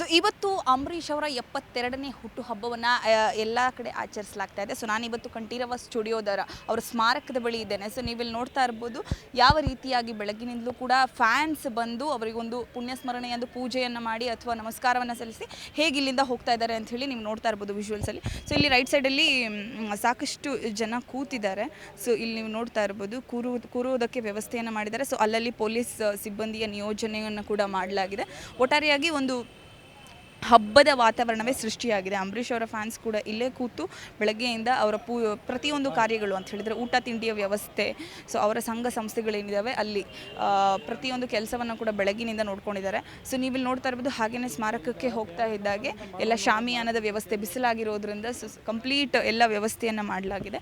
So ಇವತ್ತು ಅಂಬರೀಷ್ ಅವರ ಎಪ್ಪತ್ತೆರಡನೇ ಹುಟ್ಟುಹಬ್ಬವನ್ನು ಎಲ್ಲ ಕಡೆ ಆಚರಿಸಲಾಗ್ತಾ ಇದೆ. ಸೊ ನಾನು ಇವತ್ತು ಕಂಠೀರವ ಸ್ಟುಡಿಯೋದರ ಅವರ ಸ್ಮಾರಕದ ಬಳಿ ಇದ್ದೇನೆ. ಸೊ ನೀವಿಲ್ಲಿ ನೋಡ್ತಾ ಇರ್ಬೋದು, ಯಾವ ರೀತಿಯಾಗಿ ಬೆಳಗ್ಗಿನಿಂದಲೂ ಕೂಡ ಫ್ಯಾನ್ಸ್ ಬಂದು ಅವರಿಗೊಂದು ಪುಣ್ಯ ಸ್ಮರಣೆಯಂದು ಪೂಜೆಯನ್ನು ಮಾಡಿ ಅಥವಾ ನಮಸ್ಕಾರವನ್ನು ಸಲ್ಲಿಸಿ ಹೇಗೆ ಇಲ್ಲಿಂದ ಹೋಗ್ತಾ ಇದ್ದಾರೆ ಅಂತ ಹೇಳಿ ನೀವು ನೋಡ್ತಾ ಇರ್ಬೋದು ವಿಜುವಲ್ಸಲ್ಲಿ ಸೊ ಇಲ್ಲಿ ರೈಟ್ ಸೈಡಲ್ಲಿ ಸಾಕಷ್ಟು ಜನ ಕೂತಿದ್ದಾರೆ. ಸೊ ಇಲ್ಲಿ ನೀವು ನೋಡ್ತಾ ಇರ್ಬೋದು, ಕೂರು, ಕೂರುವುದಕ್ಕೆ ವ್ಯವಸ್ಥೆಯನ್ನು ಮಾಡಿದ್ದಾರೆ. ಸೊ ಅಲ್ಲಲ್ಲಿ ಪೊಲೀಸ್ ಸಿಬ್ಬಂದಿಯ ನಿಯೋಜನೆಯನ್ನು ಕೂಡ ಮಾಡಲಾಗಿದೆ. ಒಟ್ಟಾರೆಯಾಗಿ ಒಂದು ಹಬ್ಬದ ವಾತಾವರಣವೇ ಸೃಷ್ಟಿಯಾಗಿದೆ. ಅಂಬರೀಷ್ ಅವರ ಫ್ಯಾನ್ಸ್ ಕೂಡ ಇಲ್ಲೇ ಕೂತು ಬೆಳಗ್ಗೆಯಿಂದ ಅವರ ಪೂ, ಪ್ರತಿಯೊಂದು ಕಾರ್ಯಗಳು ಅಂತ ಹೇಳಿದರೆ ಊಟ, ತಿಂಡಿಯ ವ್ಯವಸ್ಥೆ ಸೊ ಅವರ ಸಂಘ ಸಂಸ್ಥೆಗಳೇನಿದ್ದಾವೆ ಅಲ್ಲಿ ಪ್ರತಿಯೊಂದು ಕೆಲಸವನ್ನು ಕೂಡ ಬೆಳಗಿನಿಂದ ನೋಡ್ಕೊಂಡಿದ್ದಾರೆ. ಸೊ ನೀವಿಲ್ಲಿ ನೋಡ್ತಾ ಇರ್ಬೋದು ಹಾಗೆಯೇ ಸ್ಮಾರಕಕ್ಕೆ ಹೋಗ್ತಾ ಇದ್ದಾಗೆ ಎಲ್ಲ ಶಾಮಿಯಾನದ ವ್ಯವಸ್ಥೆ, ಬಿಸಿಲಾಗಿರೋದ್ರಿಂದ ಸೊ ಕಂಪ್ಲೀಟ್ ಎಲ್ಲ ವ್ಯವಸ್ಥೆಯನ್ನು ಮಾಡಲಾಗಿದೆ.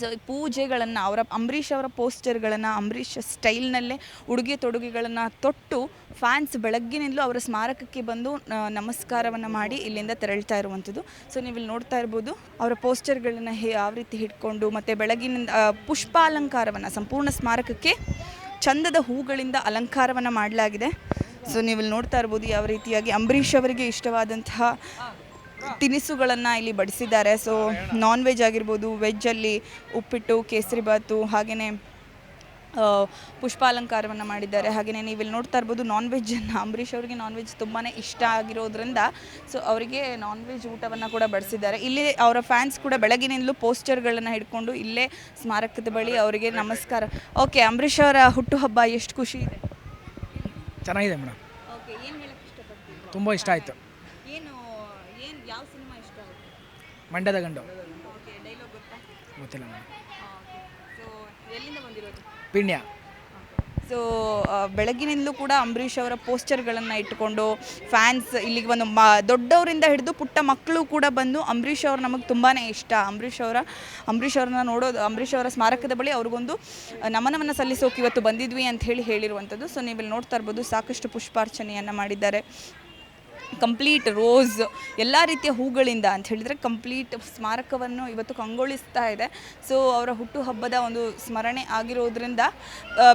ಸೊ ಪೂಜೆಗಳನ್ನು, ಅವರ ಅಂಬರೀಷ್ ಅವರ ಪೋಸ್ಟರ್ಗಳನ್ನು, ಅಂಬರೀಷ್ ಸ್ಟೈಲ್ನಲ್ಲೇ ಉಡುಗೆ ತೊಡುಗೆಗಳನ್ನು ತೊಟ್ಟು ಫ್ಯಾನ್ಸ್ ಬೆಳಗ್ಗಿನಿಂದಲೂ ಅವರ ಸ್ಮಾರಕಕ್ಕೆ ಬಂದು ನಮಸ್ಕಾರವನ್ನು ಮಾಡಿ ಇಲ್ಲಿಂದ ತೆರಳ್ತಾ ಇರುವಂಥದ್ದು. ಸೊ ನೀವಿಲ್ಲಿ ನೋಡ್ತಾ ಇರ್ಬೋದು, ಅವರ ಪೋಸ್ಟರ್ಗಳನ್ನು ಹೇ ಯಾವ ರೀತಿ ಹಿಡ್ಕೊಂಡು ಮತ್ತು ಬೆಳಗಿನಿಂದ ಪುಷ್ಪ ಪುಷ್ಪಾಲಂಕಾರವನ್ನು, ಸಂಪೂರ್ಣ ಸ್ಮಾರಕಕ್ಕೆ ಚಂದದ ಹೂಗಳಿಂದ ಅಲಂಕಾರವನ್ನು ಮಾಡಲಾಗಿದೆ. ಸೊ ನೀವಿಲ್ಲಿ ನೋಡ್ತಾ ಇರ್ಬೋದು, ಯಾವ ರೀತಿಯಾಗಿ ಅಂಬರೀಷ್ ಅವರಿಗೆ ಇಷ್ಟವಾದಂತಹ ತಿನಿಸುಗಳನ್ನು ಇಲ್ಲಿ ಬಡಿಸಿದ್ದಾರೆ. ಸೊ ನಾನ್ ವೆಜ್ ಆಗಿರ್ಬೋದು ವೆಜ್ಜಲ್ಲಿ ಉಪ್ಪಿಟ್ಟು ಕೇಸರಿಬಾತು ಹಾಗೆಯೇ ಪುಷ್ಪಾಲಂಕಾರವನ್ನು ಮಾಡಿದ್ದಾರೆ. ಹಾಗೆಯೇ ನೀವು ಇಲ್ಲಿ ನೋಡ್ತಾ ಇರ್ಬೋದು ನಾನ್ ವೆಜ್ಜನ್ನು ಅಂಬರೀಷ್ ಅವರಿಗೆ ನಾನ್ ವೆಜ್ ತುಂಬಾ ಇಷ್ಟ ಆಗಿರೋದ್ರಿಂದ ಸೊ ಅವರಿಗೆ ನಾನ್ ವೆಜ್ ಊಟವನ್ನು ಕೂಡ ಬಡಿಸಿದ್ದಾರೆ. ಇಲ್ಲಿ ಅವರ ಫ್ಯಾನ್ಸ್ ಕೂಡ ಬೆಳಗಿನಿಂದಲೂ ಪೋಸ್ಟರ್ಗಳನ್ನು ಹಿಡ್ಕೊಂಡು ಇಲ್ಲೇ ಸ್ಮಾರಕದ ಬಳಿ ಅವರಿಗೆ ನಮಸ್ಕಾರ. ಓಕೆ ಅಂಬರೀಷ್ ಅವರ ಹುಟ್ಟುಹಬ್ಬ ಎಷ್ಟು ಖುಷಿ ಇದೆ? ಚೆನ್ನಾಗಿದೆ ಮೇಡಮ್. ಓಕೆ ಏನು ಹೇಳಕ್ಕೆ ತುಂಬ ಇಷ್ಟ ಆಯಿತು. ಏನು ಏನು ಯಾವ ಸಿನಿಮಾ ಇಷ್ಟ ಆಗುತ್ತೆ? ಮಂಡ್ಯದ ಗಂಡು. ಓಕೆ ಡೈಲಾಗ್ ಗೊತ್ತಾ? ಗೊತ್ತಿಲ್ಲ ಮೇಡಮ್. ಸೊ ಎಲ್ಲಿಂದ ಬಂದಿರೋದು? ಪಿಣ್ಯ. ಸೊ ಬೆಳಗ್ಗಿನಿಂದಲೂ ಕೂಡ ಅಂಬರೀಷ್ ಅವರ ಪೋಸ್ಟರ್ಗಳನ್ನು ಇಟ್ಟುಕೊಂಡು ಫ್ಯಾನ್ಸ್ ಇಲ್ಲಿಗೆ ಒಂದು ಮ ದೊಡ್ಡವರಿಂದ ಹಿಡಿದು ಪುಟ್ಟ ಮಕ್ಕಳು ಕೂಡ ಬಂದು ಅಂಬರೀಷ್ ಅವ್ರು ನಮಗೆ ತುಂಬಾ ಇಷ್ಟ. ಅಂಬರೀಷ್ ಅವರ ಅಂಬರೀಷ್ ಅವ್ರನ್ನ ನೋಡೋದು ಅಂಬರೀಷ್ ಅವರ ಸ್ಮಾರಕದ ಬಳಿ ಅವ್ರಿಗೊಂದು ನಮನವನ್ನು ಸಲ್ಲಿಸೋಕೆ ಇವತ್ತು ಬಂದಿದ್ವಿ ಅಂತ ಹೇಳಿ ಹೇಳಿರುವಂಥದ್ದು. ಸೊ ಇಲ್ಲಿ ನೋಡ್ತಾ ಇರ್ಬೋದು ಸಾಕಷ್ಟು ಪುಷ್ಪಾರ್ಚನೆಯನ್ನು ಮಾಡಿದ್ದಾರೆ. ಕಂಪ್ಲೀಟ್ ರೋಸ್ ಎಲ್ಲ ರೀತಿಯ ಹೂಗಳಿಂದ ಅಂತ ಹೇಳಿದರೆ ಕಂಪ್ಲೀಟ್ ಸ್ಮಾರಕವನ್ನು ಇವತ್ತು ಕಂಗೊಳಿಸ್ತಾ ಇದೆ. ಸೊ ಅವರ ಹುಟ್ಟುಹಬ್ಬದ ಒಂದು ಸ್ಮರಣೆ ಆಗಿರೋದ್ರಿಂದ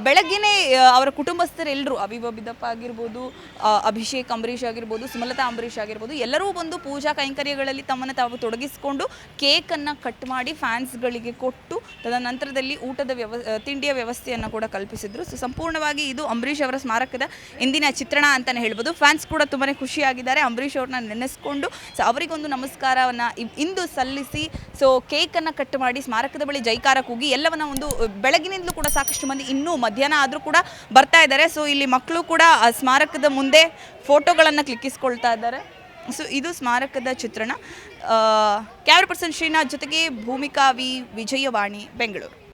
ಬೆಳಗ್ಗೆನೇ ಅವರ ಕುಟುಂಬಸ್ಥರೆಲ್ಲರೂ ಅಭಿವ ಬಿದ್ದಪ್ಪ ಆಗಿರ್ಬೋದು ಅಭಿಷೇಕ್, ಅಂಬರೀಷ್ ಆಗಿರ್ಬೋದು, ಸುಮಲತಾ, ಅಂಬರೀಷ್ ಆಗಿರ್ಬೋದು, ಎಲ್ಲರೂ ಬಂದು ಪೂಜಾ ಕೈಂಕರ್ಯಗಳಲ್ಲಿ ತಮ್ಮನ್ನು ತಾವು ತೊಡಗಿಸಿಕೊಂಡು ಕೇಕನ್ನು ಕಟ್ ಮಾಡಿ ಫ್ಯಾನ್ಸ್ಗಳಿಗೆ ಕೊಟ್ಟು, ತದನಂತರದಲ್ಲಿ ಊಟದ ವ್ಯವ ತಿಂಡಿಯ ವ್ಯವಸ್ಥೆಯನ್ನು ಕೂಡ ಕಲ್ಪಿಸಿದ್ರು. ಸೊ ಸಂಪೂರ್ಣವಾಗಿ ಇದು ಅಂಬರೀಷ್ ಅವರ ಸ್ಮಾರಕದ ಇಂದಿನ ಚಿತ್ರಣ ಅಂತಲೇ ಹೇಳ್ಬೋದು. ಫ್ಯಾನ್ಸ್ ಕೂಡ ತುಂಬಾ ಖುಷಿಯಾಗಿದ್ದಾರೆ ಅಂಬರೀಷ್ ಅವ್ರನ್ನ ನೆನೆಸ್ಕೊಂಡು ಸೊ ಅವರಿಗೊಂದು ನಮಸ್ಕಾರವನ್ನು ಇಂದು ಸಲ್ಲಿಸಿ, ಸೊ ಕೇಕನ್ನು ಕಟ್ ಮಾಡಿ, ಸ್ಮಾರಕದ ಬಳಿ ಜೈಕಾರ ಕೂಗಿ ಎಲ್ಲವನ್ನ ಒಂದು ಬೆಳಗಿನಿಂದಲೂ ಕೂಡ ಸಾಕಷ್ಟು ಮಂದಿ ಇನ್ನೂ ಮಧ್ಯಾಹ್ನ ಆದರೂ ಕೂಡ ಬರ್ತಾ ಇದ್ದಾರೆ. ಸೊ ಇಲ್ಲಿ ಮಕ್ಕಳು ಕೂಡ ಸ್ಮಾರಕದ ಮುಂದೆ ಫೋಟೋಗಳನ್ನು ಕ್ಲಿಕ್ಕಿಸ್ಕೊಳ್ತಾ ಇದ್ದಾರೆ. ಸೊ ಇದು ಸ್ಮಾರಕದ ಚಿತ್ರಣ. ಕ್ಯಾಮ್ರಾ ಪರ್ಸನ್ ಶ್ರೀನಾಥ್ ಜೊತೆಗೆ ಭೂಮಿಕಾ ವಿ ವಿಜಯವಾಣಿ, ಬೆಂಗಳೂರು.